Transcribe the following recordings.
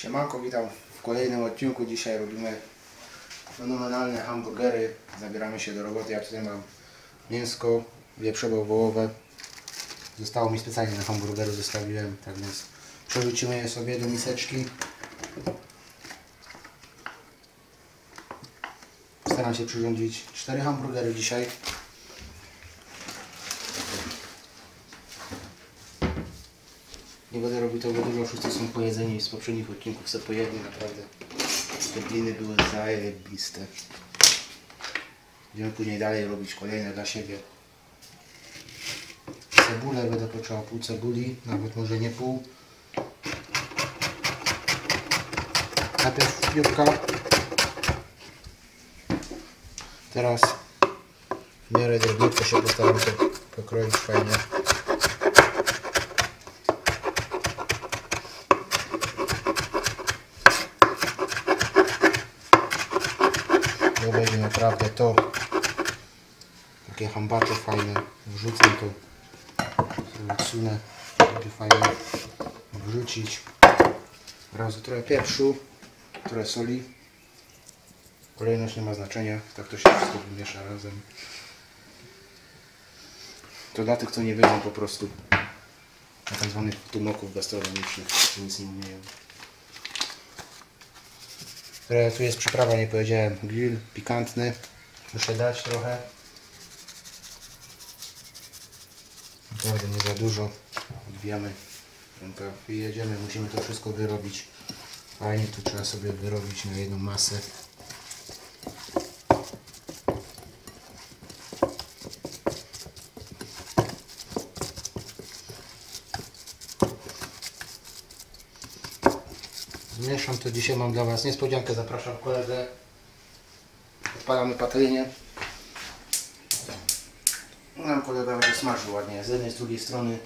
Siemanko, witam w kolejnym odcinku. Dzisiaj robimy fenomenalne hamburgery. Zabieramy się do roboty. Ja tutaj mam mięsko wieprzowo wołowe. Zostało mi specjalnie na hamburgeru, zostawiłem, tak więc przerzucimy je sobie do miseczki. Staram się przyrządzić 4 hamburgery dzisiaj. Nie będę robił tego dużo, wszyscy są pojedzeni z poprzednich odcinków sobie pojedli, naprawdę. Te gliny były zajebiste. Będziemy później dalej robić kolejne dla siebie. Cebulę będę potrzebował pół cebuli, nawet może nie pół. Najpierw piórka. Teraz w miarę drobniutko się postaram to pokroić fajnie. Będzie naprawdę to. Takie hambacze fajne. Wrzucę to. Odsunę. Będzie fajnie wrzucić. Razu trochę pieprzu, trochę soli. Kolejność nie ma znaczenia. Tak to się wszystko wymiesza razem. To dla tych, co nie wiedzą po prostu na tak zwanych gastronomicznych, nic nie umieją. Które tu jest przyprawa, nie powiedziałem. Grill pikantny. Muszę dać trochę. Naprawdę nie za dużo. Odbijamy i jedziemy. Musimy to wszystko wyrobić. Fajnie to trzeba sobie wyrobić na jedną masę. Mieszam to dzisiaj mam dla Was niespodziankę. Zapraszam kolegę. Odpalamy patelnię. Nam kolega będzie smażył ładnie. Z jednej, z drugiej strony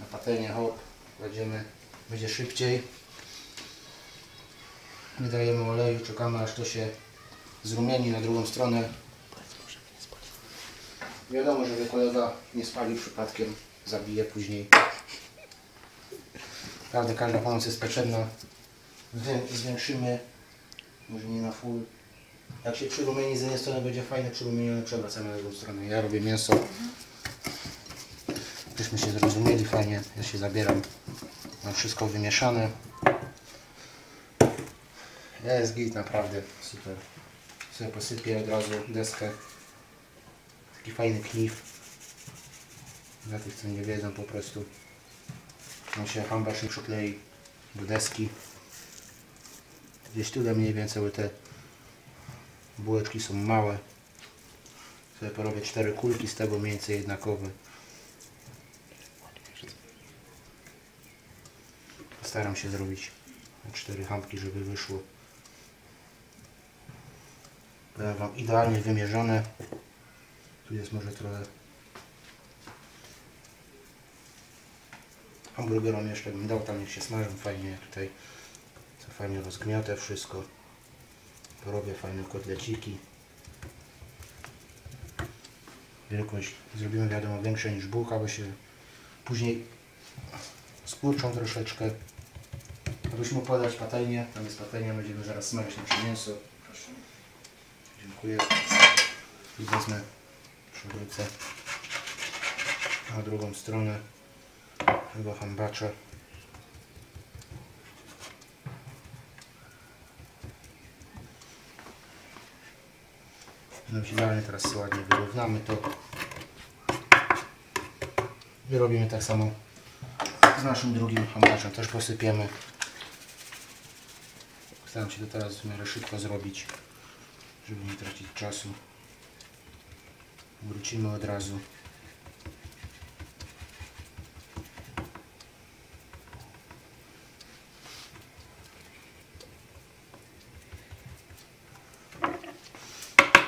na patelnię hop. Będziemy, będzie szybciej. Nie dajemy oleju, czekamy aż to się zrumieni na drugą stronę. Wiadomo, żeby kolega nie spalił przypadkiem, zabije później. Naprawdę każda pomoc jest potrzebna. Zwię- Zwiększymy, może nie na full. Jak się przyrumieni z jednej strony będzie fajnie przyrumieniony, przewracamy na drugą stronę. Ja robię mięso. Byśmy się zrozumieli fajnie. Ja się zabieram. Mam wszystko wymieszane. Jest git naprawdę. Super. Sobie posypię od razu deskę. Taki fajny knif. Dla tych co nie wiedzą po prostu. On się hambasz nie przyklei do deski. Gdzieś tyle mniej więcej te bułeczki są małe. Sobie porobię cztery kulki z tego mniej więcej jednakowe. Staram się zrobić cztery hampki, żeby wyszło. Powiem Wam idealnie wymierzone. Tu jest może trochę hamburgerom jeszcze bym dał tam niech się smażą fajnie tutaj fajnie rozgniotę wszystko. Porobię fajne kotleciki. Wielkość zrobimy wiadomo większe niż bułka bo się później skurczą troszeczkę. Abyśmy podać patelnię tam jest patelnia będziemy zaraz smażyć nasze mięso. Proszę. Dziękuję. I wezmę przewrócę na drugą stronę tego hambacza idealnie teraz sobie ładnie wyrównamy to. I robimy tak samo z naszym drugim hambaczem. Też posypiemy. Staram się to teraz w miarę szybko zrobić, żeby nie tracić czasu. Wrócimy od razu.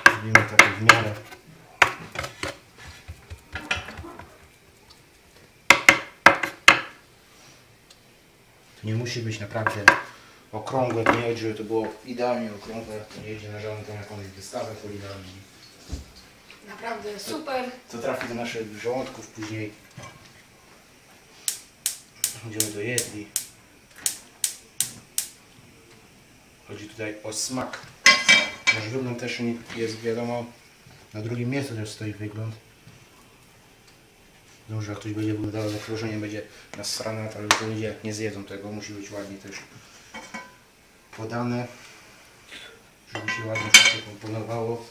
Robimy tak w miarę. To nie musi być naprawdę okrągłe, to nie chodzi, żeby to było idealnie okrągłe, to nie idzie na żadną jakąś wystawę kulinarną. Naprawdę super. To trafi do naszych żołądków później. Będziemy to jedli. Chodzi tutaj o smak. Nasz wygląd też nie jest wiadomo. Na drugim miejscu też stoi wygląd. Dobrze, jak ktoś będzie wyglądał zagrożenie, będzie nasrane, ale to ludzie nie zjedzą tego. Musi być ładnie też podane, żeby się ładnie wszystko komponowało.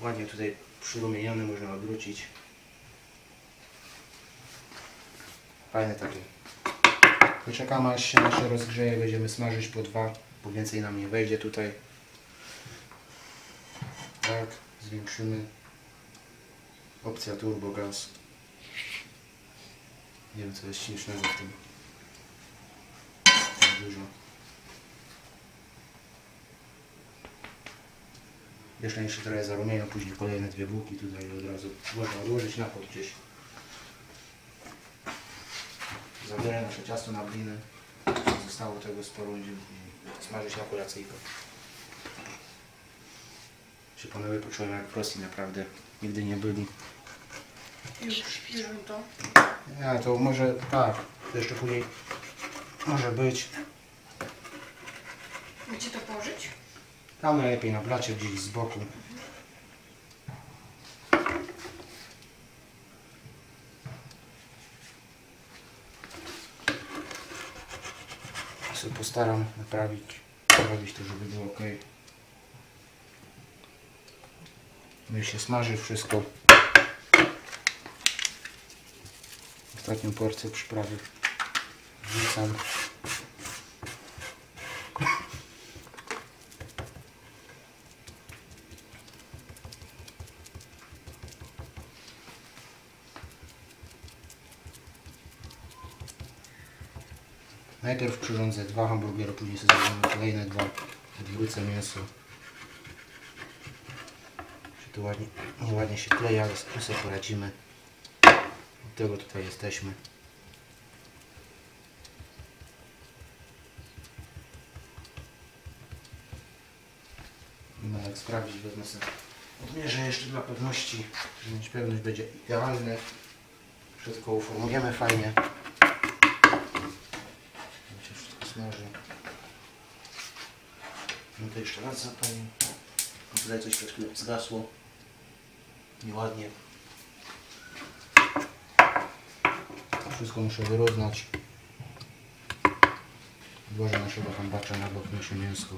Ładnie tutaj przyrumienione można obrócić. Fajne takie. Poczekamy aż się nasze rozgrzeje, będziemy smażyć po dwa, bo więcej nam nie wejdzie tutaj. Tak, zwiększymy. Opcja turbo gaz. Nie wiem co jest śmiesznego w tym. Tak dużo. Jeszcze jeszcze trochę zarumienia, później kolejne dwie bułki tutaj od razu można odłożyć na pod gdzieś. Zabiorę nasze ciasto na bliny. Zostało tego sporo, będziemy smażyć na kolacyjkę. Się panowie poczułem jak w Rosji naprawdę. Nigdy nie byli. Już, już to. Ja to może tak, to jeszcze później może być. Gdzie to położyć? Tam najlepiej na blacie gdzieś z boku. Ja sobie postaram naprawić, zrobić to, żeby było ok. Już się smaży wszystko. Ostatnią porcję przyprawy wrzucam. Najpierw przyrządzę dwa hamburgery, później sobie zrobimy kolejne dwa. Odwrócę mięso. Czy ładnie, nieładnie się klei, ale z poradzimy. Od tego tutaj jesteśmy. No jak sprawdzić, wezmę sobie odmierzę jeszcze dla pewności, żeby mieć pewność będzie idealne. Wszystko uformujemy fajnie. Się wszystko smaży. No to jeszcze raz zapalił. No tutaj coś przed chwilą zgasło. Nieładnie. Wszystko muszę wyrównać. Włożę naszego hambacza na bok, nasze mięsko.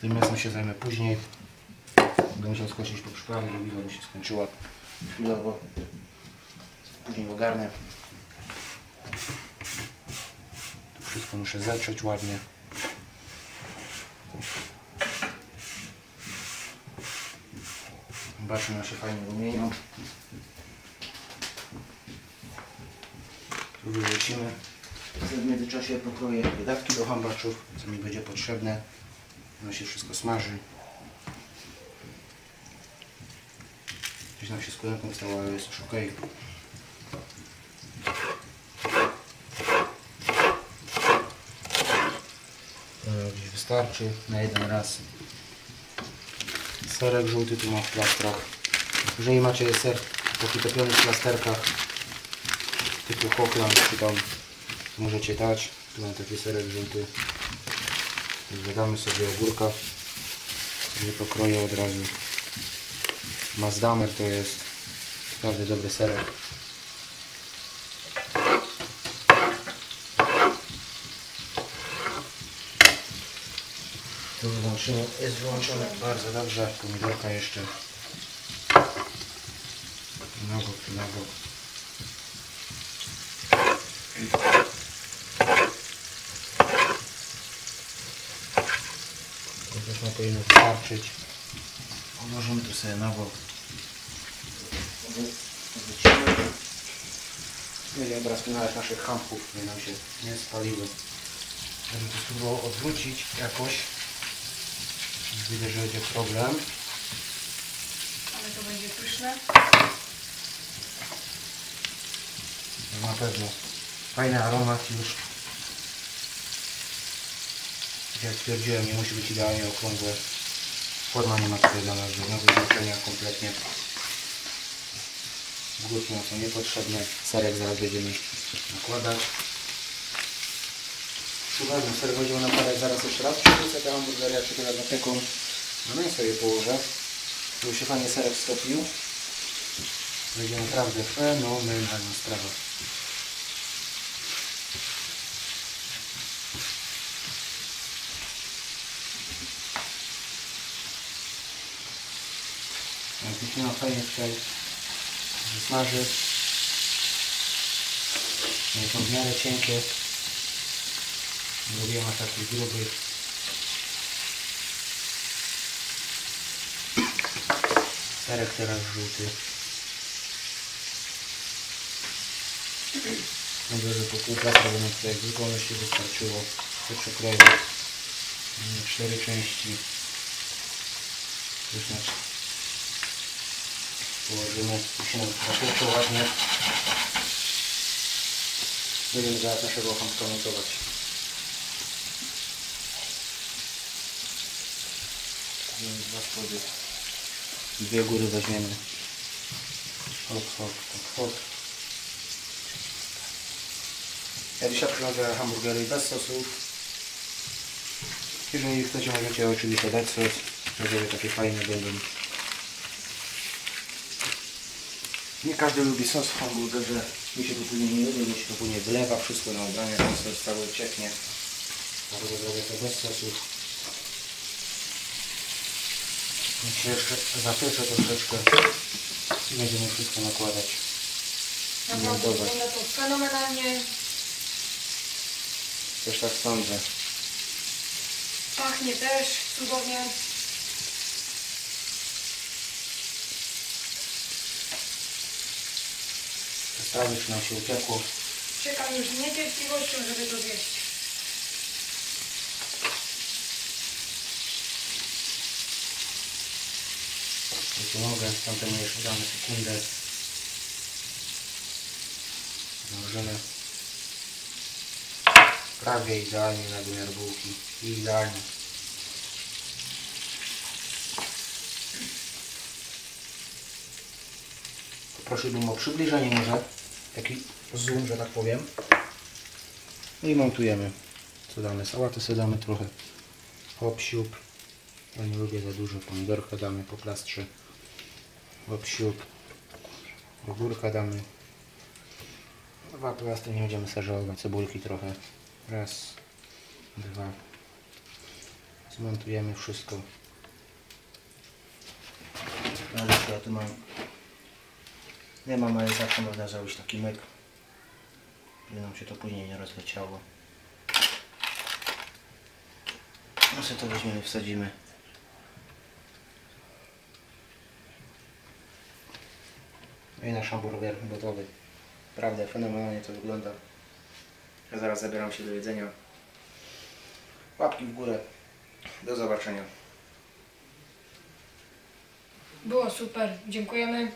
Tym mięsem się zajmę później. Będę musiał skoczyć po przyprawie, wideo mi się skończyła chwilowo. Później ogarnę. Tu wszystko muszę zetrzeć ładnie. Zobaczmy, jak się fajnie rumienią. Tu wyrzucimy. W międzyczasie pokroję dawki do hambaczów, co mi będzie potrzebne. No się wszystko smaży. Gdzieś nam się kolanką stało, ale jest już ok. To gdzieś wystarczy na jeden raz. Serek żółty tu mam w plastrach. Jeżeli macie ser w plasterkach typu Hochland czy tam możecie dać. Tu mam taki serek żółty. Dodamy sobie ogórka. Nie pokroję od razu. Mazdamer to jest naprawdę dobry serek. Wyłączymy, jest wyłączone bardzo dobrze. Pomidorka jeszcze. Na bok, na bok. To też nam powinno wystarczyć. Odłożymy tu sobie na bok. Wrócimy. Będziemy teraz pilnować naszych hampków, by nam się nie spaliły. Będę to spróbował odwrócić jakoś. Widzę, że będzie problem. Ale to będzie pyszne. No Na pewno. Fajny aromat już. Tak Jak stwierdziłem, nie musi być idealnie okrągłe. Forma nie ma tutaj dla nas żadnego znaczenia kompletnie. Zgórki nam są niepotrzebne. Serek zaraz będziemy nakładać. Uważam, serek będziemy nakładać zaraz jeszcze raz. Przywrócę te hamburgery, teraz na taką mięso je położę. Żeby się fajnie serek stopił. Będzie naprawdę fenomenalna sprawa. Jak już miała fajnie tutaj smaży. Są w miarę cienkie. Zrobiłem aż takich grubych. Serek teraz żółty. Dobrze, że po półtora bo nam tutaj zupełności wystarczyło. To przekroję na cztery części. Już na położymy się nam zapieczą ładnie. Będziemy zaraz naszego chamska montować. Dwa. Dwie góry weźmiemy. Hop, hop, hop, hop. Ja dzisiaj przyglądam hamburgery bez sosów. Jeżeli chcecie, możecie oczywiście dać sos. Jeżeli takie fajne będą. Nie każdy lubi sos w hamburgerze. Mi się to później nie lubi, mi się to później wylewa wszystko na ubranie, ten sos cały cieknie. Dlatego zrobię to bez sosów. Niech się jeszcze zapiecze troszeczkę i będziemy wszystko nakładać. Naprawdę wygląda to fenomenalnie. Też tak sądzę. Pachnie też cudownie. Sprawy, czy nam się upiekło. Czekam już z niecierpliwością, żeby to zjeść. Mogę, tamtemu jeszcze damy sekundę. Założymy. Prawie idealnie na wymiar bułki. Idealnie. Poprosiłbym o przybliżenie może. Taki zoom, że tak powiem. No i montujemy. Co damy? Sałaty sobie damy trochę. Hop, siup. Ja nie lubię za dużo. Pomidorka damy po plastrze. Hop, siup. Ogórka damy. Dwa plastry nie będziemy serzować. Cebulki trochę. Raz, dwa. Zmontujemy wszystko. Ale ja tu mam. Nie mam, ale zawsze można zrobić taki myk. Żeby nam się to później nie rozleciało. No sobie to weźmiemy, wsadzimy. I nasz hamburger gotowy. Prawda, fenomenalnie to wygląda. Ja zaraz zabieram się do jedzenia. Łapki w górę. Do zobaczenia. Było super. Dziękujemy.